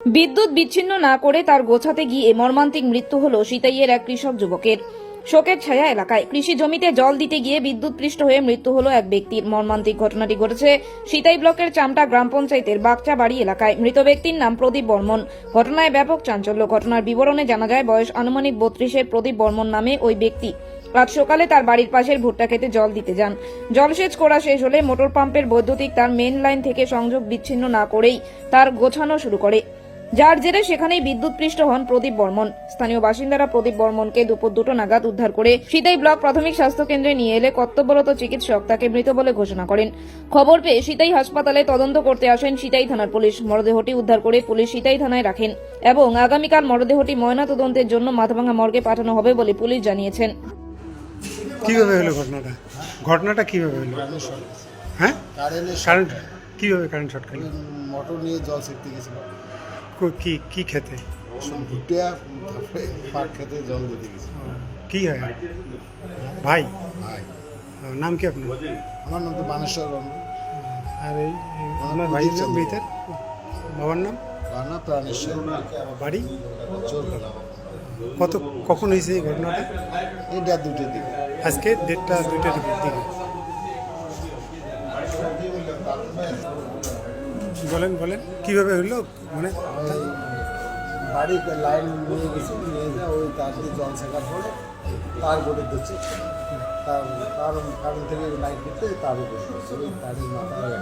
বিদ্যুৎ বিচ্ছিন্ন না করে তার গোছাতে গিয়ে মর্মান্তিক মৃত্যু হল সিতাইয়ের এক কৃষক যুবকের। শোকের ছায়া এলাকায় কৃষি জমিতে জল দিতে গিয়ে বিদ্যুৎ পৃষ্ঠ হয়ে মৃত্যু হলো এক ব্যক্তির। মর্মান্তিক ঘটনাটি ঘটেছে সিতাই ব্লকের চামটা গ্রাম পঞ্চায়েতের বাগচা বাড়ি এলাকায়। মৃত ব্যক্তির নাম প্রদীপ বর্মন। ঘটনায় ব্যাপক চাঞ্চল্য। ঘটনার বিবরণে জানা যায়, বয়স আনুমানিক বত্রিশের প্রদীপ বর্মন নামে ওই ব্যক্তি। আজ সকালে তার বাড়ির পাশের ভুট্টা খেতে জল দিতে যান। জলসেচ করা শেষ হলে মোটর পাম্পের বৈদ্যুতিক তার মেন লাইন থেকে সংযোগ বিচ্ছিন্ন না করেই তার গোছানো শুরু করে। যার জেরে সেখানেই বিদ্যুৎ পৃষ্ঠ হন প্রদীপ বর্মন। স্থানীয় বাসিন্দারা প্রদীপ বর্মনকে দুপুর দুটো নাগাদ উদ্ধার করে সিতাই ব্লক প্রাথমিক স্বাস্থ্য কেন্দ্রে নিয়ে এলে কর্তব্যরত চিকিৎসক তাকে মৃত বলে ঘোষণা করেন। খবর পেয়ে সিতাই হাসপাতালে তদন্ত করতে আসেন সিতাই থানার পুলিশ। মরদেহটি উদ্ধার করে পুলিশ সিতাই থানায় রাখেন এবং আগামীকাল মরদেহটি ময়নাতদন্তের জন্য মাথাভাঙা মর্গে পাঠানো হবে বলে পুলিশ জানিয়েছেন। কীভাবে হলো ঘটনাটা? ঘটনাটা কীভাবে হলো? হ্যাঁ? কারেন্ট কীভাবে কারেন্ট শর্ট খেলো মোটর নিয়ে জল গেছিল। কো- কি খেতে ভুটিয়া তারপরে পাট খেতে জল দিতে গেছিল কি হয় ভাই ভাই নাম কি আপনার আমার নাম তো মানেশ্বর বর্মন আর এই আপনার ভাইয়ের নাম বাবার নাম রান্না প্রাণেশ্বর বাড়ি চোর খেলা কত কখন হয়েছে এই ঘটনাটা? এটা দুটো দিকে আজকে দেড়টা দুইটার দিকে। বলেন বলেন, কীভাবে হলো মানে বাড়িতে বাড়ি লাইন নিয়ে গেছি, নিয়ে যা ওই তার দিয়ে জল শেখার পরে তার বোর্ডে দিচ্ছে তার কারণ কারণ থেকে লাইট দিতে তার উপরে তারের মাথায়।